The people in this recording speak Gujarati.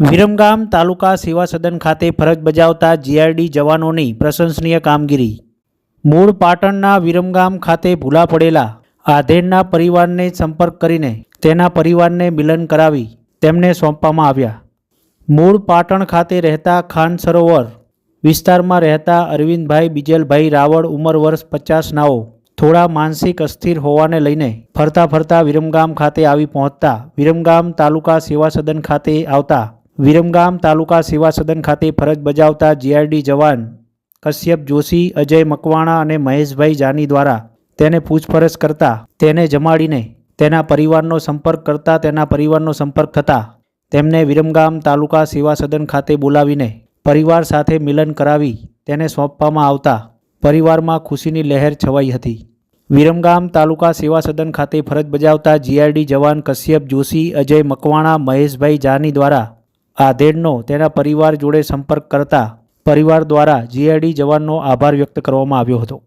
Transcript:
વિરમગામ તાલુકા સેવા સદન ખાતે ફરજ બજાવતા જીઆરડી જવાનોની પ્રશંસનીય કામગીરી. મૂળ પાટણના વિરમગામ ખાતે ભૂલા પડેલા આધેડના પરિવારને સંપર્ક કરીને તેના પરિવારને મિલન કરાવી તેમને સોંપવામાં આવ્યા. મૂળ પાટણ ખાતે રહેતા ખાન સરોવર વિસ્તારમાં રહેતા અરવિંદભાઈ બીજલભાઈ રાવળ ઉંમર વર્ષ પચાસનાઓ થોડા માનસિક અસ્થિર હોવાને લઈને ફરતા ફરતા વિરમગામ ખાતે આવી પહોંચતા વિરમગામ તાલુકા સેવા સદન ખાતે આવતા વિરમગામ તાલુકા સેવા સદન ખાતે ફરજ બજાવતા જીઆરડી જવાન કશ્યપ જોશી, અજય મકવાણા અને મહેશભાઈ જાની દ્વારા તેને પૂછપરછ કરતા તેને જમાડીને તેના પરિવારનો સંપર્ક કરતા તેના પરિવારનો સંપર્ક થતા તેમને વિરમગામ તાલુકા સેવા સદન ખાતે બોલાવીને પરિવાર સાથે મિલન કરાવી તેને સોંપવામાં આવતા પરિવારમાં ખુશીની લહેર છવાઈ હતી. વિરમગામ તાલુકા સેવા સદન ખાતે ફરજ બજાવતા જીઆરડી જવાન કશ્યપ જોશી, અજય મકવાણા, મહેશભાઈ જાની દ્વારા આધેડનો તેના પરિવાર જોડે સંપર્ક કરતા પરિવાર દ્વારા જીઆઈડી જવાનનો આભાર વ્યક્ત કરવામાં આવ્યો હતો.